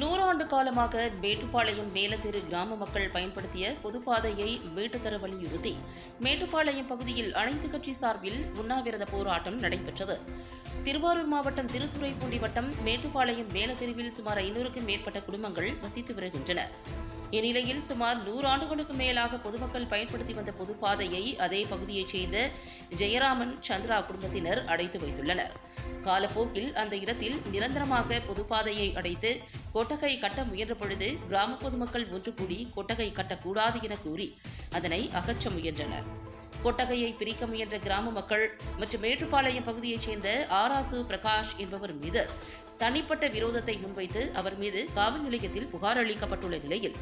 நூறாண்டு காலமாக மேட்டுப்பாளையம் மேலத்தெரு கிராம மக்கள் பயன்படுத்திய பொதுப்பாதையை மீட்டுத்தர வலியுறுத்தி மேட்டுப்பாளையம் பகுதியில் அனைத்து கட்சி சார்பில் உண்ணாவிரத போராட்டம் நடைபெற்றது. திருவாரூர் மாவட்டம் திருத்துறைப்பூண்டி வட்டம் மேட்டுப்பாளையம் மேலத்தெருவில் சுமார் ஐநூறுக்கும் மேற்பட்ட குடும்பங்கள் வசித்து வருகின்றன. இந்நிலையில் சுமார் நூறு ஆண்டுகளுக்கு மேலாக பொதுமக்கள் பயன்படுத்தி வந்த பொதுப்பாதையை அதே பகுதியைச் சேர்ந்த ஜெயராமன் சந்திரா குடும்பத்தினர் அடைத்து வைத்துள்ளனர். காலப்போக்கில் அந்த இடத்தில் நிரந்தரமாக பொதுப்பாதையை அடைத்து கொட்டகை கட்ட முயன்ற பொழுது கிராம பொதுமக்கள் ஒன்று கூடி கொட்டகை கட்டக்கூடாது என கூறி அதனை அகற்ற முயன்றனர். கொட்டகையை பிரிக்க முயன்ற கிராம மக்கள் மற்றும் மேட்டுப்பாளையம் பகுதியைச் சேர்ந்த ஆராசு பிரகாஷ் என்பவர் மீது தனிப்பட்ட விரோதத்தை முன்வைத்து அவர் மீது காவல் நிலையத்தில் புகார் அளிக்கப்பட்டுள்ள நிலையில்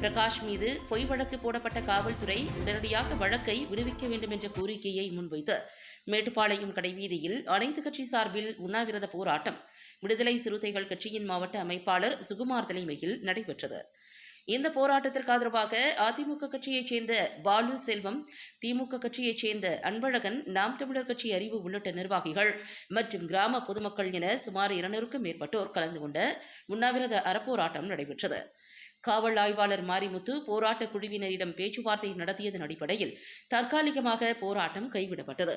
பிரகாஷ் மீது பொய் வழக்கு போடப்பட்ட காவல்துறை உடனடியாக வழக்கை விடுவிக்க வேண்டும் என்ற கோரிக்கையை முன்வைத்து மேட்டுப்பாளையம் கடைவீதியில் அனைத்து கட்சி சார்பில் உண்ணாவிரத போராட்டம் விடுதலை சிறுத்தைகள் கட்சியின் மாவட்ட அமைப்பாளர் சுகுமார் தலைமையில் நடைபெற்றது. இந்த போராட்டத்திற்கு ஆதரவாக அதிமுக கட்சியைச் சேர்ந்த பாலு செல்வம் திமுக கட்சியைச் சேர்ந்த அன்பழகன் நாம் தமிழர் கட்சி அறிவு உள்ளிட்ட நிர்வாகிகள் மற்றும் கிராம பொதுமக்கள் என சுமார் இருநூறுக்கும் மேற்பட்டோர் கலந்து கொண்ட உண்ணாவிரத அறப்போராட்டம் நடைபெற்றது. காவல் ஆய்வாளர் மாரிமுத்து போராட்ட குழுவினரிடம் பேச்சுவார்த்தை நடத்தியதன் அடிப்படையில் தற்காலிகமாக போராட்டம் கைவிடப்பட்டது.